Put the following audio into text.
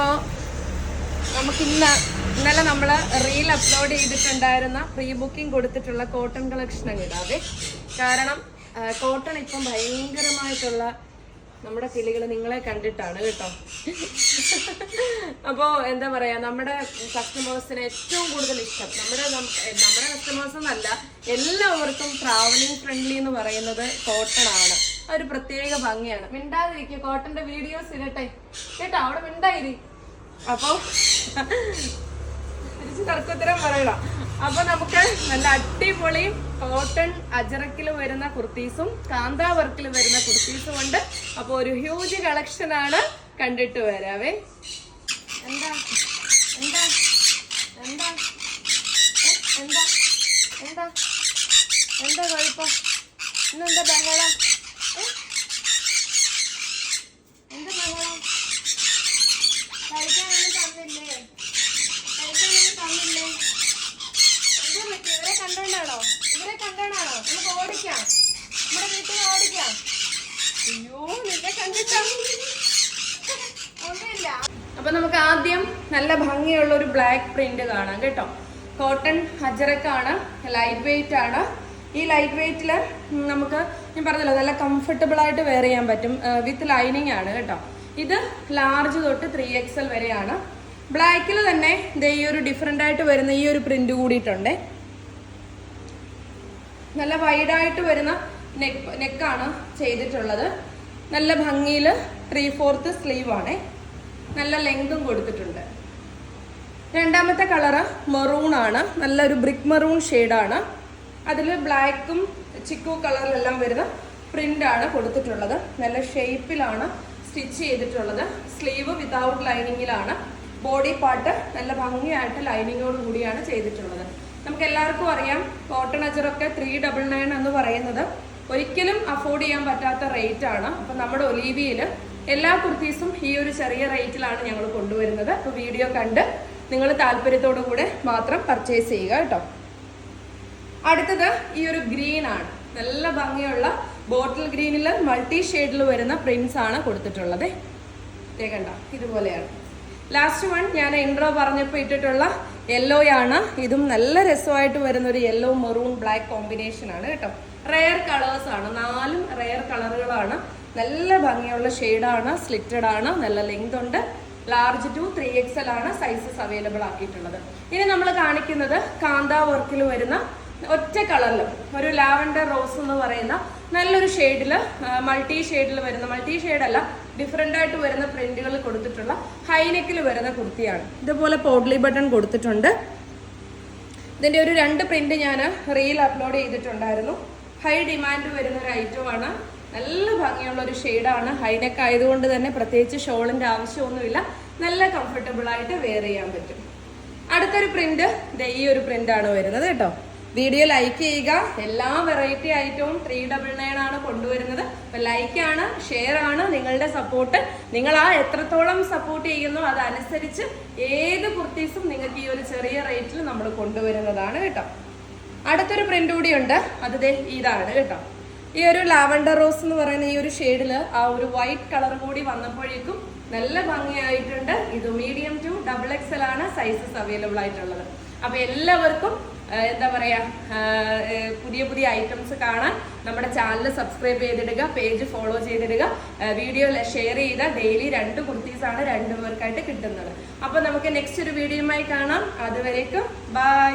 അപ്പോൾ നമുക്കിന്ന് ഇന്നലെ നമ്മൾ റീൽ അപ്ലോഡ് ചെയ്തിട്ടുണ്ടായിരുന്ന പ്രീ ബുക്കിംഗ് കൊടുത്തിട്ടുള്ള കോട്ടൺ കളക്ഷൻ ഇടാതെ കാരണം കോട്ടൺ ഇപ്പം ഭയങ്കരമായിട്ടുള്ള നമ്മുടെ കിളികൾ നിങ്ങളെ കണ്ടിട്ടാണ് കേട്ടോ. അപ്പോൾ എന്താ പറയാ നമ്മുടെ കസ്റ്റമേഴ്സിന് ഏറ്റവും കൂടുതൽ ഇഷ്ടം. നമ്മുടെ നമ്മുടെ കസ്റ്റമേഴ്സ് എന്നല്ല എല്ലാവർക്കും ട്രാവലിംഗ് ഫ്രണ്ട്ലി എന്ന് പറയുന്നത് കോട്ടൺ ആണ്. ഒരു പ്രത്യേക ഭംഗിയാണ്. മിണ്ടാതിരിക്കുക കോട്ടന്റെ വീഡിയോസ് ഇരട്ടെ കേട്ടോ അവിടെ മിണ്ടായിരി. അപ്പോ തിരിച്ച് പറയണം. അപ്പൊ നമുക്ക് നല്ല അടിപൊളി കോട്ടൺ അജറക്കിൽ വരുന്ന കുർത്തീസും കാന്താ വർക്കിൽ വരുന്ന കുർത്തീസും ഉണ്ട്. അപ്പൊ ഒരു ഹ്യൂജ് കളക്ഷൻ ആണ് കണ്ടിട്ട് വരാവേ. എന്താ? എന്താ? എന്താ? എന്താ? എന്താ? എന്താ കുഴപ്പം? ഇന്നെന്താ ബഹളം ഏ? എന്താ ബഹളം കഴിക്കാനൊന്നും തന്നില്ലേ കഴിക്കാനൊന്നും തന്നില്ലേ എന്താ പറ്റി ഇവരെ കണ്ടോണ്ടാണോ? ഇവരെ കണ്ടോണ്ടാണോ? നമുക്ക് ഓടിക്കാം. നമ്മുടെ വീട്ടിൽ ഓടിക്കാം. അയ്യോ നിന്നെ കണ്ടിട്ടോ? ഒന്നുമില്ല. അപ്പൊ നമുക്ക് ആദ്യം നല്ല ഭംഗിയുള്ള ഒരു ബ്ലാക്ക് പ്രിന്റ് കാണാം കേട്ടോ. കോട്ടൺ ഹജറക്കാണ് ലൈറ്റ് വെയിറ്റ് ആണ്. ഈ ലൈറ്റ് വെയിറ്റിൽ നമുക്ക് ഞാൻ പറഞ്ഞല്ലോ നല്ല കംഫർട്ടബിൾ ആയിട്ട് വെയർ ചെയ്യാൻ പറ്റും വിത്ത് ലൈനിങ് ആണ് കേട്ടോ. ഇത് ലാർജ് തൊട്ട് ത്രീ എക്സ് എൽ വരെയാണ്. ബ്ലാക്കിൽ തന്നെ ഈ ഒരു ഡിഫറെന്റ് ആയിട്ട് വരുന്ന ഈ ഒരു പ്രിന്റ് കൂടിയിട്ടുണ്ട്. നല്ല വൈഡായിട്ട് വരുന്ന നെക്ക് നെക്കാണ് ചെയ്തിട്ടുള്ളത്. നല്ല ഭംഗിയിൽ ത്രീ ഫോർത്ത് സ്ലീവ് നല്ല ലെങ്തും കൊടുത്തിട്ടുണ്ട്. രണ്ടാമത്തെ കളറ് മെറൂൺ ആണ്. നല്ലൊരു ബ്രിക്ക് മെറൂൺ ഷെയ്ഡാണ് അതിൽ ബ്ലാക്കും ചിക്കു കളറിലെല്ലാം വരുന്ന പ്രിന്റ് ആണ് കൊടുത്തിട്ടുള്ളത്. നല്ല ഷേപ്പിലാണ് സ്റ്റിച്ച് ചെയ്തിട്ടുള്ളത്. സ്ലീവ് വിതൗട്ട് ലൈനിങ്ങിലാണ് ബോഡി പാർട്ട് നല്ല ഭംഗിയായിട്ട് ലൈനിങ്ങോട് കൂടിയാണ് ചെയ്തിട്ടുള്ളത്. നമുക്ക് എല്ലാവർക്കും അറിയാം കോട്ടൺ അജറൊക്കെ ത്രീ ഡബിൾ നയൻ എന്ന് പറയുന്നത് ഒരിക്കലും അഫോർഡ് ചെയ്യാൻ പറ്റാത്ത റേറ്റ് ആണ്. അപ്പം നമ്മുടെ ഒലീവിയിൽ എല്ലാ കുർത്തീസും ഈ ഒരു ചെറിയ റേറ്റിലാണ് ഞങ്ങൾ കൊണ്ടുവരുന്നത്. അപ്പോൾ വീഡിയോ കണ്ട് നിങ്ങൾ താല്പര്യത്തോടു കൂടെ മാത്രം പർച്ചേസ് ചെയ്യുക കേട്ടോ. അടുത്തത് ഈ ഒരു ഗ്രീൻ ആണ്. നല്ല ഭംഗിയുള്ള ബോട്ടിൽ ഗ്രീനിൽ മൾട്ടി ഷെയ്ഡിൽ വരുന്ന പ്രിൻസ് ആണ് കൊടുത്തിട്ടുള്ളത്. കണ്ട ഇതുപോലെയാണ്. ലാസ്റ്റ് വൺ ഞാൻ ഇൻട്രോ പറഞ്ഞപ്പോൾ ഇട്ടിട്ടുള്ള യെല്ലോ ആണ്. ഇതും നല്ല രസമായിട്ട് വരുന്ന ഒരു യെല്ലോ മെറൂൺ ബ്ലാക്ക് കോമ്പിനേഷൻ ആണ് കേട്ടോ. റെയർ കളേഴ്സ് ആണ്. നാലും റെയർ കളറുകളാണ് നല്ല ഭംഗിയുള്ള ഷെയ്ഡാണ് സ്ലിറ്റഡ് ആണ് നല്ല ലെങ്ത് ഉണ്ട്. Large to three X L ആണ് സൈസസ് അവൈലബിൾ ആക്കിയിട്ടുള്ളത്. ഇനി നമ്മൾ കാണിക്കുന്നത് കാന്ത വർക്കിൽ വരുന്ന ഒറ്റ കളറിൽ ഒരു ലാവൻഡർ റോസ് എന്ന് പറയുന്ന നല്ലൊരു ഷെയ്ഡിൽ മൾട്ടി ഷെയ്ഡിൽ വരുന്ന മൾട്ടി ഷെയ്ഡല്ല ഡിഫറെന്റ് ആയിട്ട് വരുന്ന പ്രിന്റുകൾ കൊടുത്തിട്ടുള്ള ഹൈനെക്കിൽ വരുന്ന കുർത്തിയാണ്. ഇതുപോലെ പോഡ്ലി ബട്ടൺ കൊടുത്തിട്ടുണ്ട്. ഇതിന്റെ ഒരു രണ്ട് പ്രിന്റ് ഞാൻ റീൽ അപ്ലോഡ് ചെയ്തിട്ടുണ്ടായിരുന്നു. ഹൈ ഡിമാൻഡ് വരുന്ന ഒരു ഐറ്റമാണ്. നല്ല ഭംഗിയുള്ള ഒരു ഷെയ്ഡാണ്. ഹൈനെക്ക് ആയതുകൊണ്ട് തന്നെ പ്രത്യേകിച്ച് ഷോളിന്റെ ആവശ്യമൊന്നുമില്ല. നല്ല കംഫർട്ടബിൾ ആയിട്ട് വെയർ ചെയ്യാൻ പറ്റും. അടുത്തൊരു പ്രിന്റ് ഈ ഒരു പ്രിന്റാണ് വരുന്നത് കേട്ടോ. വീഡിയോ ലൈക്ക് ചെയ്യുക. എല്ലാ വെറൈറ്റി ഐറ്റവും ത്രീ ഡബിൾ നയൻ ആണ് കൊണ്ടുവരുന്നത്. ലൈക്ക് ആണ് ഷെയർ ആണ് നിങ്ങളുടെ സപ്പോർട്ട് നിങ്ങൾ ആ എത്രത്തോളം സപ്പോർട്ട് ചെയ്യുന്നു അതനുസരിച്ച് ഏത് കുർത്തീസും നിങ്ങൾക്ക് ഈ ഒരു ചെറിയ റേറ്റിൽ നമ്മൾ കൊണ്ടുവരുന്നതാണ് കേട്ടോ. അടുത്തൊരു പ്രിന്റ് കൂടിയുണ്ട് അത് ഇതാണ് കേട്ടോ. ഈ ഒരു ലാവൻഡർ റോസ് എന്ന് പറയുന്ന ഈ ഒരു ഷെയ്ഡിൽ ആ ഒരു വൈറ്റ് കളർ കൂടി വന്നപ്പോഴേക്കും നല്ല ഭംഗിയായിട്ടുണ്ട്. ഇത് മീഡിയം ടു ഡബിൾ എക്സൽ ആണ് സൈസസ് അവൈലബിൾ ആയിട്ടുള്ളത്. അപ്പൊ എല്ലാവർക്കും എന്താ പറയാ പുതിയ പുതിയ ഐറ്റംസ് കാണാൻ നമ്മുടെ ചാനൽ സബ്സ്ക്രൈബ് ചെയ്തിടുക പേജ് ഫോളോ ചെയ്തിടുക വീഡിയോ ഷെയർ ചെയ്ത ഡെയിലി രണ്ട് കുർത്തീസ് ആണ് രണ്ടു പേർക്കായിട്ട് കിട്ടുന്നത്. അപ്പോൾ നമുക്ക് നെക്സ്റ്റ് ഒരു വീഡിയോയുമായി കാണാം. അതുവരേക്കും ബൈ